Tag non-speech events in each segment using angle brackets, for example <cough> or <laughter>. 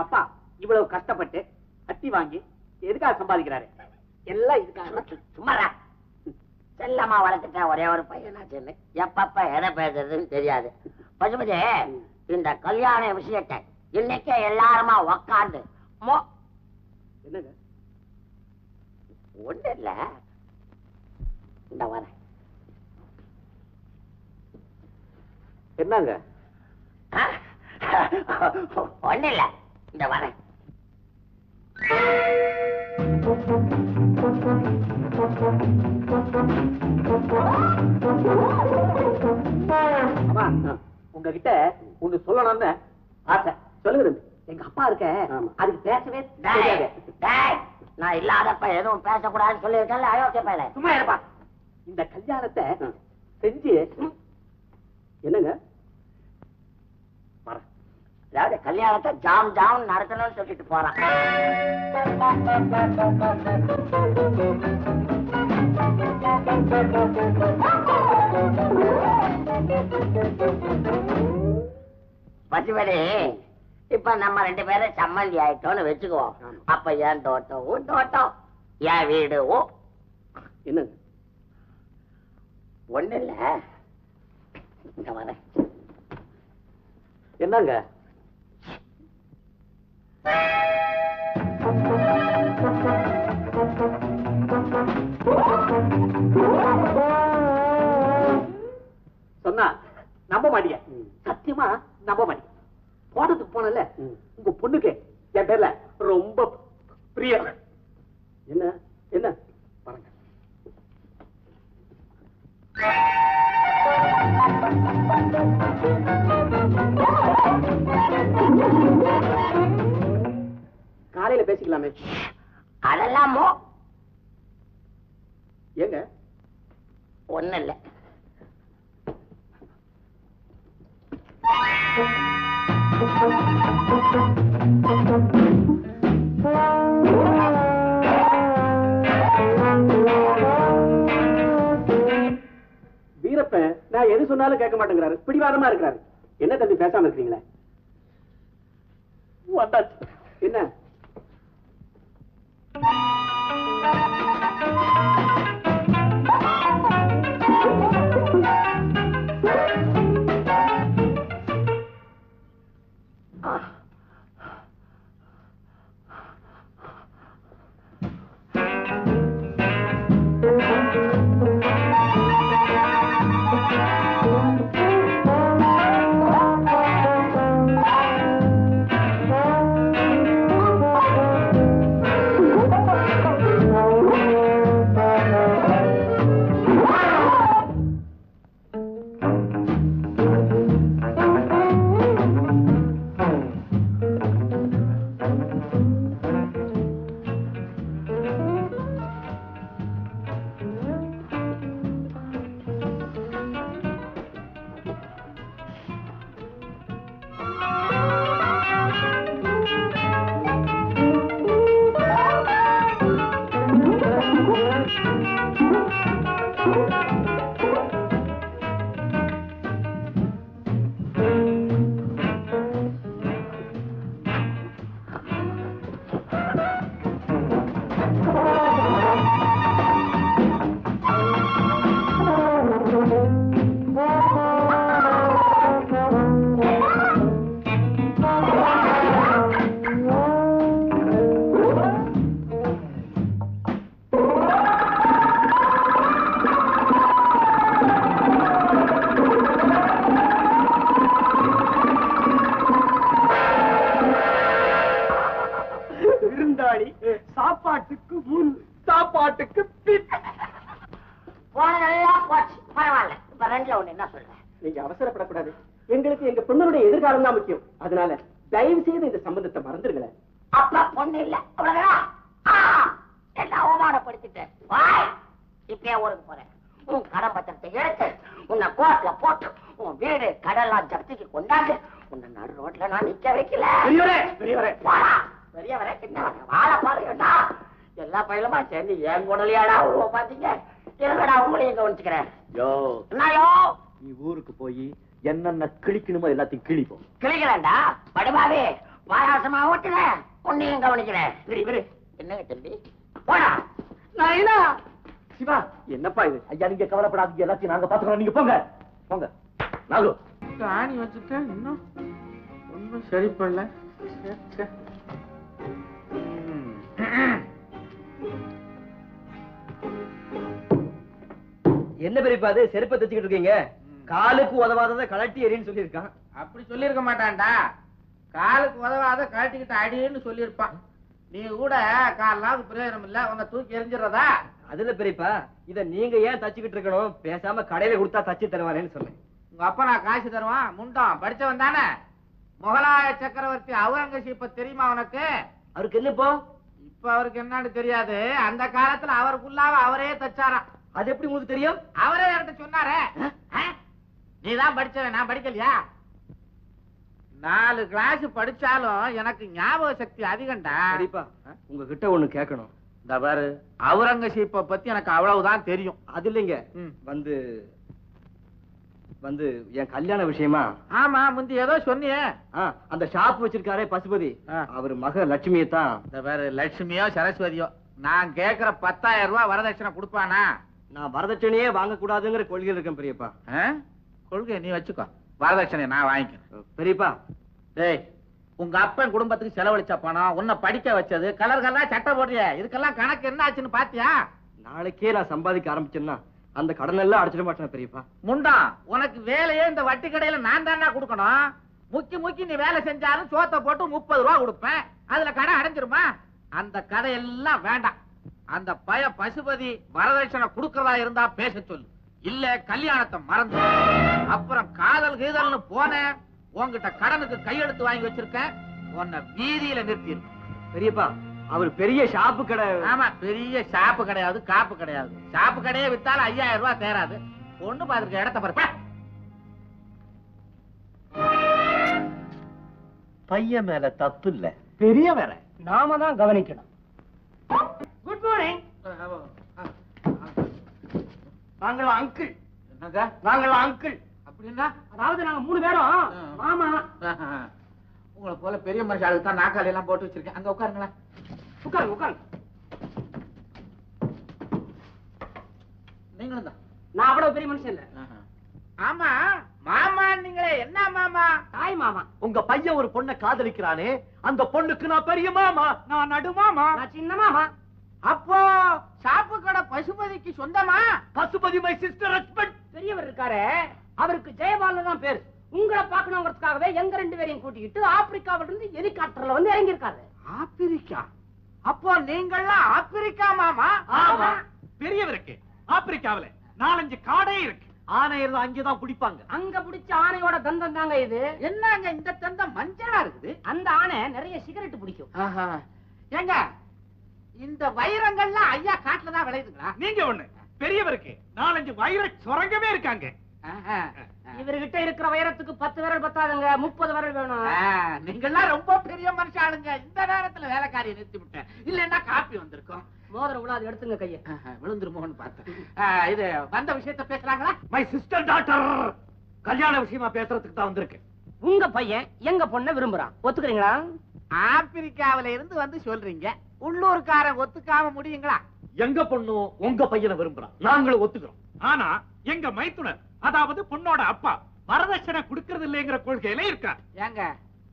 அப்பா இவ்வளவு கஷ்டப்பட்டு அட்டி வாங்கி எதுக்காக சம்பாதிக்கிறாரு? எல்லாம் இதுக்காக சும்மாடா செல்லம்மா வளர்த்துட்டேன் ஒரே ஒரு பையனாச்சுன்னு. எப்பப்ப எதை பேசுறதுன்னு தெரியாது. பசுபதி இந்த கல்யாண விஷயத்தை இன்னைக்கே எல்லாருமா உக்காந்து மோ என்னங்க? ஒண்ணு இல்ல. இந்த வரேன். என்னங்க? ஒண்ணு இல்ல. இந்த வரேன். உங்ககிட்ட ஒண்ணு சொல்லணும்னு ஆசை. சொல்லுங்க. எங்க அப்பா இருக்க அதுக்கு பேசவே நான் இல்லாதப்ப எதுவும் பேசக்கூடாதுன்னு சொல்லியிருக்கேன்ல அயோக்கிய பையல சும்மா இருப்பா. இந்த கல்யாணத்தை செஞ்சு என்னங்க? அதாவது கல்யாணத்தை ஜாம் ஜாம் நடத்தணும்னு சொல்லிட்டு போறான். பசுபதி இப்ப நம்ம ரெண்டு பேரும் சம்மந்தி ஆயிட்டோம்னு வச்சுக்குவோம். அப்ப என் தோட்டம் உன் தோட்டம் என் வீடு உன் என்னங்க ஒண்ணு இல்ல. இங்க வரேன். என்னங்க? சொன்னா நம்ப மாட்டீங்க சத்தியமா நம்ப மாட்டீங்க போனதுக்கு போனல உங்க பொண்ணுக்கு என் பேர்ல ரொம்ப பிரியம். பேசிக்கலாமே. அதெல்லாம்? ஏங்க? ஒண்ணு இல்ல வீரப்பன் நான் எது சொன்னாலும் கேட்க மாட்டேங்கிறாரு. பிடிவாதமா இருக்கிறாரு. என்ன தம்பி பேசாம இருக்கீங்களே வந்தாச்சு. என்ன? பரவாயில்ல இப்ப ரெண்டுல ஒண்ணு என்ன சொல்றேன் நீங்க அவசரப்படக்கூடாது. எங்களுக்கு எங்க பொண்ணுடைய எதிர்காலம் தான் முக்கியம். அதனால தயவு செய்து இந்த சம்பந்தத்தை மறந்துருங்களேன் அப்பா பொண்ணு இல்ல. அவ்வளவுதான்? அவமானப்படுத்திட்டேன். வாய் இப்பயே ஊருக்கு போறேன். உன் கடன் பத்திரத்தை எடுத்து உன்னை கோர்ட்ல போட்டு உன் வீடு கடலாம் ஜப்திக்கு கொண்டாந்து உன்னை நடு ரோட்ல நான் நிக்க வைக்கல. பெரியவரே பெரியவரே. சின்னவரே வாழ பாருங்கடா எல்லா பயிலுமா சேர்ந்து ஏன் குடலையாடா உருவ பாத்தீங்க இருங்கடா உங்களையும் கவனிச்சுக்கிறேன்? யோ. என்னயோ நீ ஊருக்கு போய் என்னென்ன கிழிக்கணுமோ எல்லாத்தையும் கிழிப்போம். கிளிக்கிறேன்டா படுபாவே பாயாசமா ஓட்டுறேன் உன்னையும் கவனிக்கிறேன். இவரு, இவரு. என்னங்க தம்பி? போடா. நாயனா? சிவா என்னப்பா இது? ஐயா நீங்க கவலைப்படாதீங்க. எல்லாத்தையும் நாங்க பாத்துக்கிறோம் நீங்க போங்க. போங்க. நாகு ஆணி வச்சுட்டேன். இன்னும் ஒன்றும் சரி பண்ணல என்ன பெரியப்பா அது? செருப்பை தச்சுக்கிட்டு இருக்கீங்க. காலுக்கு உதவாததை கலட்டி எறின்னு சொல்லியிருக்கான். அப்படி சொல்லியிருக்க மாட்டான்டா. காலுக்கு உதவாத கழட்டிக்கிட்டு அடின்னு சொல்லியிருப்பான். நீ கூட காலாவது பிரயோஜனம் இல்ல. உன்னை தூக்கி எரிஞ்சிடுறதா அதுல பெரியப்பா. இத நீங்க ஏன் தச்சுக்கிட்டு இருக்கணும்? பேசாம கடையில கொடுத்தா தச்சு தருவாரேன்னு சொன்னேன். உங்க அப்பா நான் காசு தருவான். முண்டம். படிச்சவன் தானே. முகலாய சக்கரவர்த்தி அவுரங்கசீப்ப தெரியுமா உனக்கு? அவருக்கு என்ன இப்போ இப்ப அவருக்கு என்னன்னு தெரியாது. அந்த காலத்துல அவருக்குள்ளாவ அவரே தச்சாராம். அது எப்படி உங்களுக்கு தெரியும்? அவரே என்கிட்ட சொன்னாரே. நீ தான் படிச்சவன் நான் படிக்கலையா? நாலு கிளாஸ் படிச்சாலும் எனக்கு ஞாபக சக்தி அதிகம்டா. பெரியப்பா உங்ககிட்ட ஒண்ணு கேட்கணும். இந்த பாரு அவுரங்கசீப்ப பத்தி எனக்கு அவ்வளவுதான் தெரியும். அது இல்லைங்க. வந்து வந்து என் கல்யாண விஷயமா? ஆமா முந்தி ஏதோ சொன்னியே. அந்த ஷாப் வச்சிருக்காரே பசுபதி. அவர் மக லட்சுமியை தான் இந்த பாரு லட்சுமியோ சரஸ்வதியோ நான் கேக்குற பத்தாயிரம் ரூபாய் வரதட்சணை கொடுப்பானா? நான் வரதட்சணையே வாங்க கூடாதுங்கிற கொள்கையில் இருக்கேன் பெரியப்பா? கொள்கை நீ வச்சுக்கோ. வரதட்சணை நான் வாங்கிக்கிறேன். பெரியப்பா டேய் உங்க அப்பன் குடும்பத்துக்கு செலவழிச்ச பணம் உன்னை படிக்க வச்சது கலர் கலரா சட்டை போடுறிய. இதுக்கெல்லாம் கணக்கு என்ன ஆச்சுன்னு பாத்தியா? நாளைக்கே நான் சம்பாதிக்க ஆரம்பிச்சேன்னா அந்த கடன் எல்லாம் அடைச்சிட மாட்டேன் பெரியப்பா. முண்டாம் உனக்கு வேலையே இந்த வட்டி கடையில நான் தானே கொடுக்கணும். முக்கி முக்கி நீ வேலை செஞ்சாலும் சோத்தை போட்டு முப்பது ரூபா கொடுப்பேன். அதுல கடை அடைஞ்சிருமா? அந்த கதையெல்லாம் வேண்டாம். அந்த பய பசுபதி வரதட்சணை கொடுக்கறதா இருந்தா பேச சொல்லு. இல்ல கல்யாணத்தை மறந்து. அப்புறம் காதல் கீதல்னு போனேன் உன்கிட்ட கடனுக்கு கையெழுத்து வாங்கி வச்சிருக்கேன். உன்னை வீதியில நிறுத்திருக்கேன் பெரியப்பா அவர் பெரிய ஷாப்பு கடை. ஆமா பெரிய ஷாப்பு கிடையாது காப்பு கிடையாது. ஷாப்பு கடையே வித்தாலும் ஐயாயிரம் ரூபாய் தேராது பொண்ணு பாத்துருக்க இடத்த பாரு. பையன் மேல தப்பு இல்ல பெரிய வேற நாம தான் கவனிக்கணும். குட் மார்னிங் நாங்கள் அங்கிள் என்னங்க? நாங்கள் அங்கிள் அப்படின்னா? அதாவது நாங்க மூணு பேரும். மாமா. உங்களை போல பெரிய மனுஷாளுக்கு தான் நாக்காளி எல்லாம் போட்டு வச்சிருக்கேன். அங்க உட்காருங்களேன். உட்காருங்க உட்காருங்க. நீங்களும் தான். நான் அவ்வளவு பெரிய மனுஷன் இல்ல. ஆமா. மாமா நீங்களே. என்ன மாமா? தாய் மாமா. உங்க பையன் ஒரு பொண்ணை காதலிக்கிறானே அந்த பொண்ணுக்கு நான் பெரிய மாமா. நான் நடுமாமா நான் சின்ன மாமா. அப்போ சாப்பு கடை பசுபதிக்கு சொந்தமா? பசுபதி மை சிஸ்டர் ஹஸ்பண்ட் பெரியவர் இருக்காரு அவருக்கு ஜெயபாலன் தான் பேரு. உங்களை பார்க்கணுங்கிறதுக்காகவே எங்க ரெண்டு பேரையும் கூட்டிக்கிட்டு ஆப்பிரிக்காவில இருந்து ஹெலிகாப்டர்ல வந்து இறங்கி இருக்காரு ஆப்பிரிக்கா? அப்போ நீங்கள்லாம் ஆப்பிரிக்கா மாமா? ஆமா. பெரியவருக்கு ஆப்பிரிக்காவுல நாலஞ்சு காடே இருக்கு. ஆணையெல்லாம் அங்கேதான் குடிப்பாங்க. அங்க பிடிச்ச ஆனையோட தந்தம் தாங்க இது. என்னங்க இந்த தந்தம் மஞ்சளா இருக்குது? அந்த ஆனை நிறைய சிகரெட் பிடிக்கும். ஆஹா. ஏங்க இந்த வைரங்கள்லாம் ஐயா காட்டுல தான் விளையுதுங்களா? நீங்க ஒண்ணு. பெரியவருக்கு நாலஞ்சு வைர சுரங்கமே இருக்காங்க. இவர்கிட்ட இருக்கிற வைரத்துக்கு பத்து விரல் பத்தாதுங்க முப்பது விரல் வேணும். நீங்கெல்லாம் ரொம்ப பெரிய மனுஷாளுங்க. இந்த நேரத்துல வேலைக்காரியை நிறுத்தி விட்டேன். இல்லன்னா காப்பி வந்திருக்கும். மோதிரம் விழாது எடுத்துங்க கைய. விழுந்துருமோன்னு பார்த்தேன். இது வந்த விஷயத்த பேசுறாங்களா? மை சிஸ்டர் டாக்டர் கல்யாண விஷயமா பேசுறதுக்கு தான் வந்திருக்கேன் உங்க பையன் எங்க பொண்ண விரும்புறான்? ஒத்துக்கிறீங்களா? ஆப்பிரிக்காவில இருந்து வந்து சொல்றீங்க. உள்ளூர்காரன் ஒத்துக்காம முடியுங்களா? எங்க பொண்ணும் உங்க பையனை விரும்புறான் நாங்களும் ஒத்துக்கிறோம். ஆனா எங்க மைத்துனர் அதாவது பொண்ணோட அப்பா வரதட்சணை கொடுக்கறது இல்லைங்கிற கொள்கையில இருக்கார். ஏங்க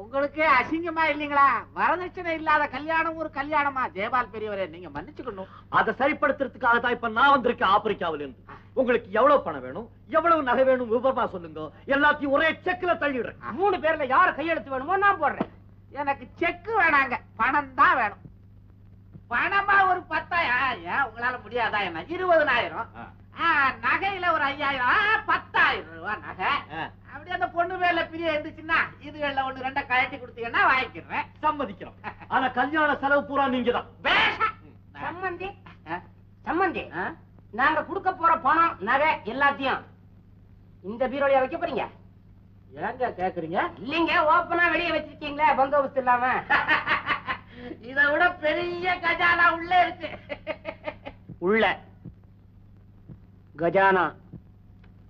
உங்களுக்கே அசிங்கமா இல்லீங்களா? வரதட்சணை இல்லாத கல்யாணம் ஒரு கல்யாணமா? ஜெயபால் பெரியவரே நீங்க மன்னிச்சுக்கணும். அதை சரிப்படுத்துறதுக்காக தான் இப்ப நான் வந்திருக்கேன் ஆப்பிரிக்காவில இருந்து உங்களுக்கு எவ்வளவு பணம் வேணும்? எவ்வளவு நகை வேணும்? விவரமா சொல்லுங்க. எல்லாத்தையும் ஒரே செக்ல தள்ளிடுறேன். மூணு பேர்ல யார கையெழுத்து வேணுமோ நான் போடுறேன். எனக்கு செக் வேணாங்க. பணம் தான் வேணும். பணமா ஒரு பத்தாயிரம் ஏன் உங்களால முடியாதா என்ன? இருபதனாயிரம். ஆ, நகையில ஒரு ஐயாயிரம். ஆ, பத்தாயிரம் ரூபாய் நகை. அப்படியே அந்த பொண்ணு வேலை பிரிய இருந்துச்சுன்னா இதுகள்ல ஒண்ணு ரெண்டா கழட்டி கொடுத்தீங்கன்னா வாங்கிக்கிறேன். சம்மதிக்கிறோம். <laughs> ஆனா கல்யாண செலவு பூரா நீங்க தான் பேச சம்மந்தி. சம்மந்தி நாங்க கொடுக்க போற பணம் நகை எல்லாத்தையும் இந்த பீரோலியா வைக்க போறீங்க? ஏங்க கேக்குறீங்க? இல்லீங்க ஓப்பனா வெளியே வச்சிருக்கீங்களே பந்தோபஸ்து இல்லாம. <laughs> இதை விட பெரிய கஜானா உள்ள இருக்கு. உள்ள. கஜானா.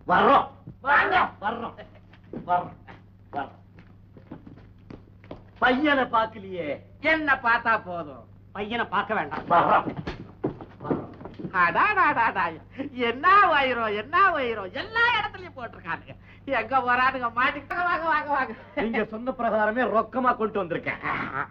வர்றோம். வர்றோம். வர்றோம். வர்றோம். பையனை பாக்கலையே என்ன பார்த்தா போதும். பையனை பார்க்க வேண்டாம். என்ன வயிறோம் என்ன வயிறோம் எல்லா இடத்துலயும் போட்டிருக்கானுங்க. எங்க போறானுங்க? மாட்டிக்கிட்டாங்க வாங்க வாங்க வாங்க நீங்க சொன்ன பிரகாரமே ரொக்கமா கொண்டு வந்திருக்கேன்.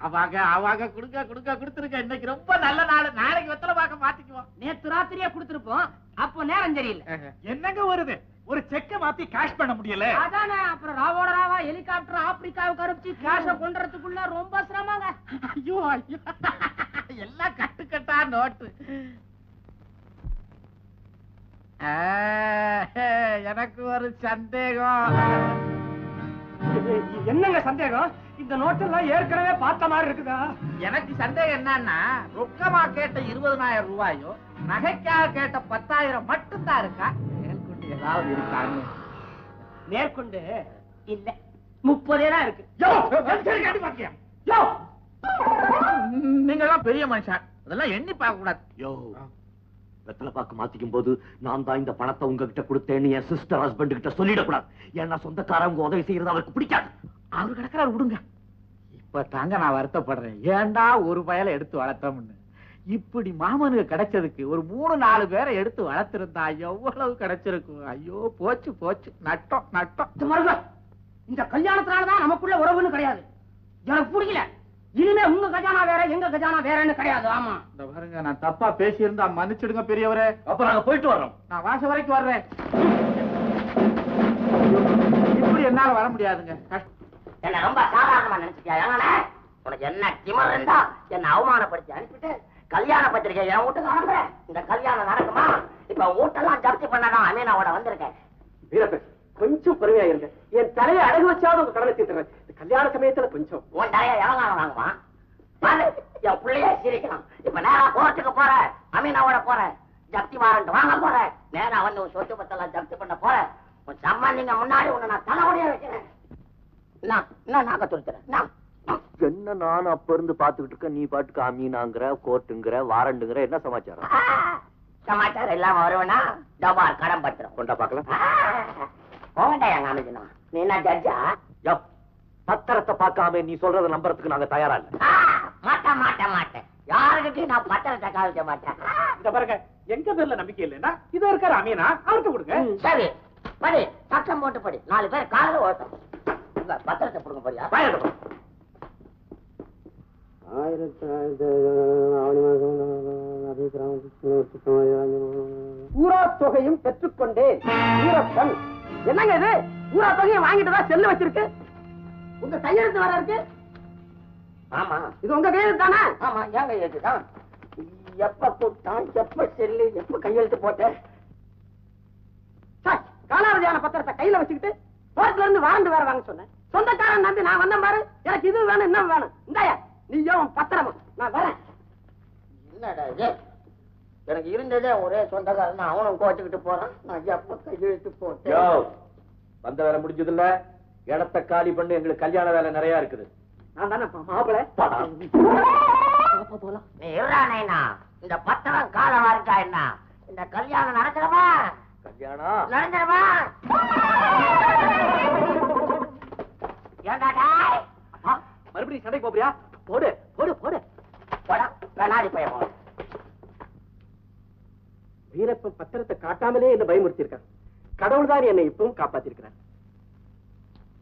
அவங்க அவங்க குடுங்க குடுங்க கொடுத்துருங்க. இன்னைக்கு ரொம்ப நல்ல நாள். நாளைக்கு வெத்தலை பார்க்க மாத்திக்குவோம். நேத்து ராத்திரியே கொடுத்திருப்போம். அப்போ நேரம் சரியில்லை. என்னங்க வருது? ஒரு செக்க மாத்தி கேஷ் பண்ண முடியல. அதானே அப்புறம் ராவோட ராவா ஹெலிகாப்டர் ஆப்பிரிக்காவுக்கு அனுப்பிச்சு கேஷ கொண்டுறதுக்குள்ள ரொம்ப சிரமங்க. ஐயோ ஐயோ. எல்லாம் கட்டு கட்டா நோட்டு எனக்கு ஒரு சந்தேகம். என்னங்க சந்தேகம்? இந்த நோட்டெல்லாம் ஏற்கனவே பார்த்த மாதிரி இருக்குதா? எனக்கு சந்தேகம் என்னன்னா ரொக்கமா கேட்ட இருபதனாயிரம் ரூபாயோ நகைக்காக கேட்ட பத்தாயிரம் மட்டும் தான் இருக்கா? மேற்கொண்டு ஏதாவது இருக்கான்னு. மேற்கொண்டு இல்ல. முப்பதே தான் இருக்கு. நீங்க எல்லாம் பெரிய மனுஷன். அதெல்லாம் எண்ணி பார்க்க கூடாது வெத்தலை பாக்கு மாத்திக்கும் போது நான் தான் இந்த பணத்தை உங்ககிட்ட கொடுத்தேன்னு என் சிஸ்டர் ஹஸ்பண்ட் கிட்ட சொல்லிடக்கூடாது. ஏன்னா சொந்தக்காரங்க உதவி செய்யறது அவருக்கு பிடிக்காது. அவரு கிடக்கிறாரு விடுங்க. இப்ப தாங்க நான் வருத்தப்படுறேன். ஏன்டா ஒரு பயலை எடுத்து வளர்த்தோம்னு? இப்படி மாமனுக்கு கிடைச்சதுக்கு ஒரு மூணு நாலு பேரை எடுத்து வளர்த்திருந்தா எவ்வளவு கிடைச்சிருக்கும்? ஐயோ போச்சு போச்சு. நட்டம் நட்டம். இந்த கல்யாணத்தினாலதான் நமக்குள்ள உறவுன்னு கிடையாது. எனக்கு பிடிக்கல இனிமே உங்க கஜானா வேற எங்க கஜானா வேறன்னு கிடையாது ஆமா. இந்த பாருங்க நான் தப்பா பேசியிருந்தா மன்னிச்சிடுங்க பெரியவரே. அப்ப நாங்க போயிட்டு வர்றோம். நான் வாசம் வரைக்கும் வர்றேன். இப்படி என்னால வர முடியாதுங்க. கஷ்டம். என்ன ரொம்ப சாதாரணமா நினைச்சிட்டியா? உனக்கு என்ன திமிர் இருந்தா என்ன அவமானப்படுத்தி அனுப்பிட்டு கல்யாண பத்திரிக்கை என் வீட்டுக்கு அனுப்புற. இந்த கல்யாணம் நடக்குமா? இப்ப வீட்டெல்லாம் ஜப்தி பண்ணதான் அமீனாவோட வந்திருக்கேன். வீரப்பன் கொஞ்சம் பொறுமையா இருங்க. என் தலையை அடகு வச்சாவது உங்க கடனை தீர்த்துறேன் கல்யாண சமயத்துல கொஞ்சம் உன் தலைய எவங்கான வாங்குவான். பாரு என் பிள்ளைய சிரிக்கலாம் இப்ப நேரா கோர்ட்டுக்கு போற அமீனாவோட போற ஜப்தி வாரண்ட் வாங்க போற. நேரா வந்து உன் சொத்து பத்தெல்லாம் ஜப்தி பண்ண போற. உன் சம்பந்திங்க முன்னாடி உன்னை நான் தலைமுடிய வைக்கிறேன். நான் என்ன நாக்க துருத்துறேன். நான் என்ன நான் அப்ப இருந்து பாத்துக்கிட்டு இருக்க நீ பாட்டுக்கு அமீனாங்கிற கோர்ட்டுங்கிற வாரண்டுங்கிற என்ன சமாச்சாரம்? சமாச்சாரம் இல்லாம வருவனா? டபார் கடன் பத்திரம். கொண்டா பாக்கலாம் போகண்டா எங்க அமைச்சனா நீ என்ன ஜட்ஜா யோ, பத்திரத்தை பார்க்காம நீ சொல்றத நம்புறதுக்கு நாங்க தயாரா இல்ல. மாட்டேன் மாட்டேன் மாட்டேன். யாருக்கிட்டையும் நான் பத்திரத்தை காமிக்க மாட்டேன். இந்த பாருங்க எங்க பேர்ல நம்பிக்கை இல்லைன்னா இதோ இருக்காரு அமீனா அவருக்கு கொடுங்க. சரி. படி சட்டம் போட்டு படி. நாலு பேர் காலையில் ஓட்டும். இந்த பத்திரத்தை கொடுங்க போறியா? ஊரா தொகையும் பெற்றுக்கொண்டேன். என்னங்க இது? ஊரா தொகையை வாங்கிட்டு தான் செல்லு வச்சிருக்கு? உங்க கையெழுத்து வர இருக்கு. ஆமா. இது உங்க கையெழுத்து தானே ஆமா ஏங்க ஏதுதான் எப்ப கூப்பிட்டான் எப்ப செல்லு எப்ப கையெழுத்து போட்டேன் சார், காலாவதியான பத்திரத்தை கையில வச்சுக்கிட்டு கோர்ட்ல இருந்து வாரண்டு வேற வாங்க சொன்னேன். சொந்தக்காரன் நம்பி நான் வந்தேன் பாரு. எனக்கு இது வேணும் இன்னும் வேணும். இந்தாயா நீயும் உன் பத்திரமும் நான் வரேன். என்னடா இது? எனக்கு இருந்ததே ஒரே சொந்தக்காரன். அவனும் கோச்சுக்கிட்டு போறான். நான் எப்ப கையெழுத்து போட்டேன்? வந்த வேலை முடிஞ்சது இல்ல இடத்த காலி பண்ணி எங்களுக்கு கல்யாண வேலை நிறைய இருக்குது. நான் தானே மாப்பிளை போலாம் நீ இருறானேனா இந்த பத்திரம் காலமா இருக்கா என்ன? இந்த கல்யாணம் நடக்கிறவா கல்யாணம்? அப்பா, மறுபடியும் சண்டைக்கு போறியா போடு போடு போடு. போடா, கண்ணாடி பையன். வீரப்பன் பத்திரத்தை காட்டாமலே என்ன பயமுறுத்தி இருக்கான் கடவுள் தான் என்னை இப்பவும் காப்பாத்திருக்கிறார்.